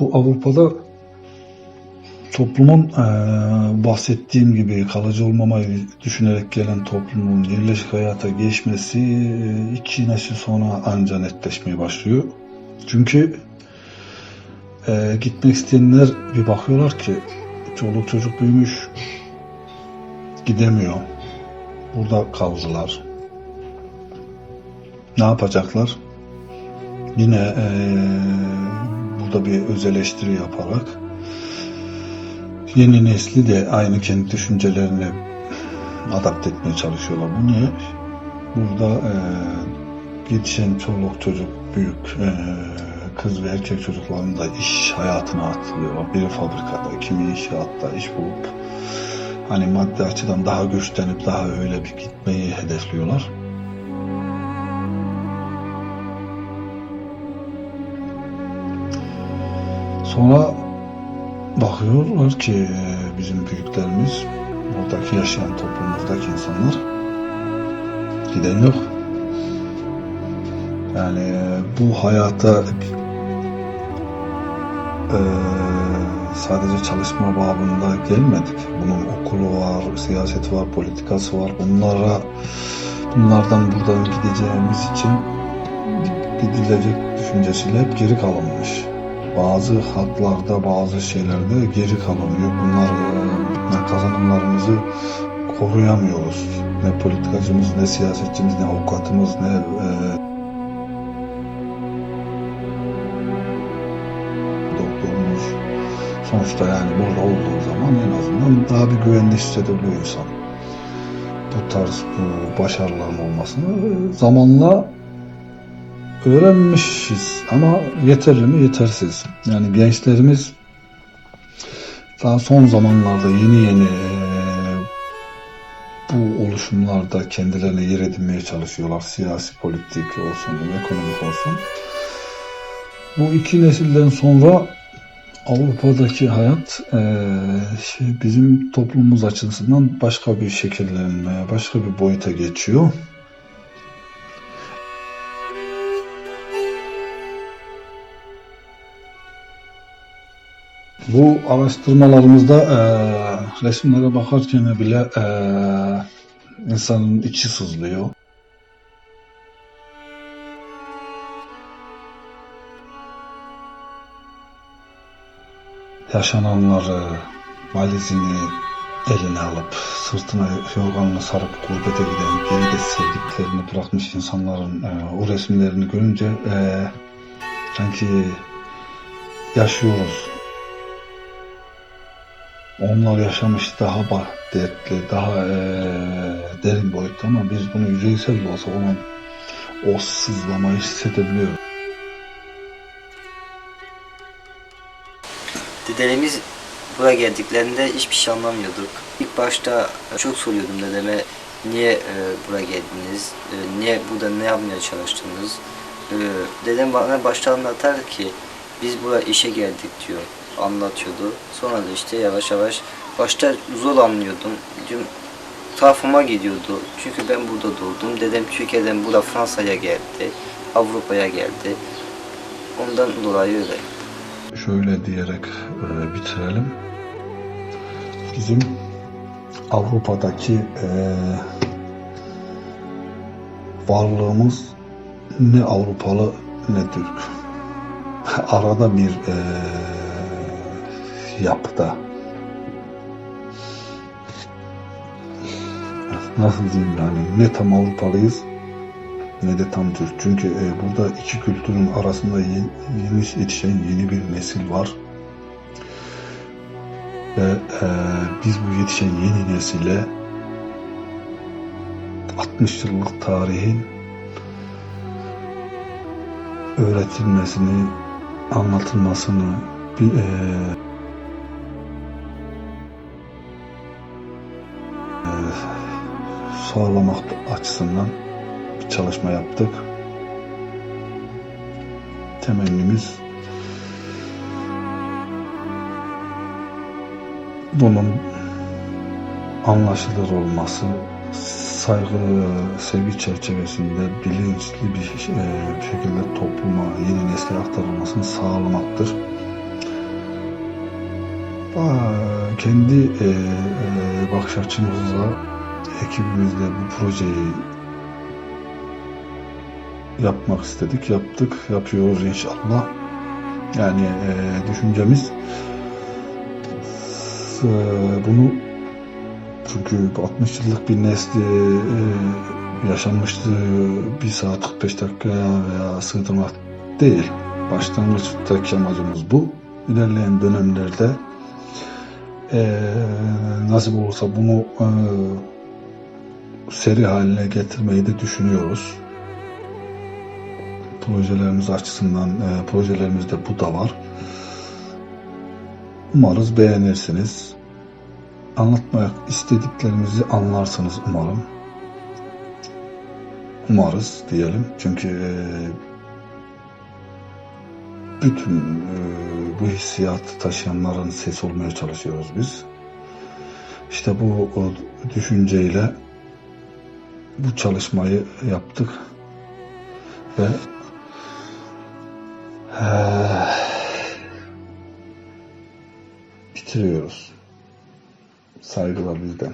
Bu Avrupa'da toplumun eee, bahsettiğim gibi kalıcı olmamayı düşünerek gelen toplumun yerleşik hayata geçmesi eee, iki nesil sonra anca netleşmeye başlıyor. Çünkü eee, gitmek isteyenler bir bakıyorlar ki çoluk çocuk büyümüş gidemiyor. Burada kaldılar. Ne yapacaklar? Yine eee, burada bir öz eleştiri yaparak yeni nesli de aynı kendi düşüncelerine adapte etmeye çalışıyorlar. Bu niye? Burada eee yetişen çoluk çocuk, büyük eee, kız ve erkek çocukların da iş hayatına atılıyor. Biri fabrikada, kimi inşaatta iş bulup hani maddi açıdan daha güçlenip daha öyle bir gitmeyi hedefliyorlar. Sonra bakıyorlar ki e, bizim büyüklerimiz, buradaki yaşayan toplumumuzdaki insanlar giden yok. Yani e, bu hayata e, sadece çalışma babında gelmedik. Bunun okulu var, siyaseti var, politikası var. Bunlara bunlardan buradan gideceğimiz için gidilecek düşüncesiyle hep geri kalınmış. Bazı hatlarda, bazı şeylerde geri kalınıyor. Bunlar e, kazanımlarımızı koruyamıyoruz. Ne politikacımız, ne siyasetçimiz, ne avukatımız, ne e, doktorumuz. Sonuçta yani burada olduğu zaman en azından daha bir güvende hissedebiliyor insan. Bu tarz bu başarıların olmasını e, zamanla öğrenmişiz ama yeterli mi yetersiz. Yani gençlerimiz daha son zamanlarda yeni yeni eee, bu oluşumlarda kendilerine yer edinmeye çalışıyorlar. Siyasi, politik olsun, ekonomik olsun. Bu iki nesilden sonra Avrupa'daki hayat eee, şey, bizim toplumumuz açısından başka bir şekillenmeye, başka bir boyuta geçiyor. Bu araştırmalarımızda eee, resimlere bakarken bile eee, insanın içi sızlıyor. Yaşananları, valizini eline alıp, sırtına yorganını sarıp gurbete giden, geride sevdiklerini bırakmış insanların eee, o resimlerini görünce eee, sanki yaşıyoruz. Onlar yaşamış daha dertli, daha eee, derin boyutta ama biz bunu yüzeysel de olsa onun o sızlamayı hissedebiliyoruz. Dedelerimiz buraya geldiklerinde hiçbir şey anlamıyorduk. İlk başta çok soruyordum dedeme niye e, buraya geldiniz, e, niye burada ne yapmaya çalıştınız. E, dedem bana başta anlatar ki biz buraya işe geldik diyor, anlatıyordu. Sonra da işte yavaş yavaş başta zor anlıyordum. Diyorum, tuhafıma gidiyordu. Çünkü ben burada doğdum. Dedem Türkiye'den burada Fransa'ya geldi, Avrupa'ya geldi. Ondan dolayı öyle. Şöyle diyerek eee, bitirelim. Bizim Avrupa'daki eee, varlığımız ne Avrupalı ne Türk. Arada bir yapıda. Nasıl diyeyim yani ne tam Avrupalıyız ne de tam Türk. Çünkü e, burada iki kültürün arasında yeni, yetişen yeni bir nesil var. Ve e, biz bu yetişen yeni nesile 60 yıllık tarihin öğretilmesini, anlatılmasını, e, sağlamak açısından bir çalışma yaptık. Temennimiz bunun anlaşılır olması, saygı, sevgi çerçevesinde bilinçli bir e, şekilde topluma, yeni nesle aktarılmasını sağlamaktır. Kendi e, e, bakış açımızla ekibimizle bu projeyi yapmak istedik. Yaptık. Yapıyoruz inşallah. Yani e, düşüncemiz e, bunu çünkü bu 60 yıllık bir nesli e, yaşanmıştı bir saat 45 dakikaya veya sığdırmak değil. Başlangıçtaki amacımız bu. İlerleyen dönemlerde e, nasip olursa bunu e, seri haline getirmeyi de düşünüyoruz. Projelerimiz açısından e, projelerimizde bu da var. Umarız beğenirsiniz. Anlatmak istediklerimizi anlarsınız umarım. Umarız diyelim. Çünkü e, bütün e, bu hissiyatı taşıyanların ses olmaya çalışıyoruz biz. İşte bu düşünceyle bu çalışmayı yaptık ve eee, bitiriyoruz. Saygılar bizden.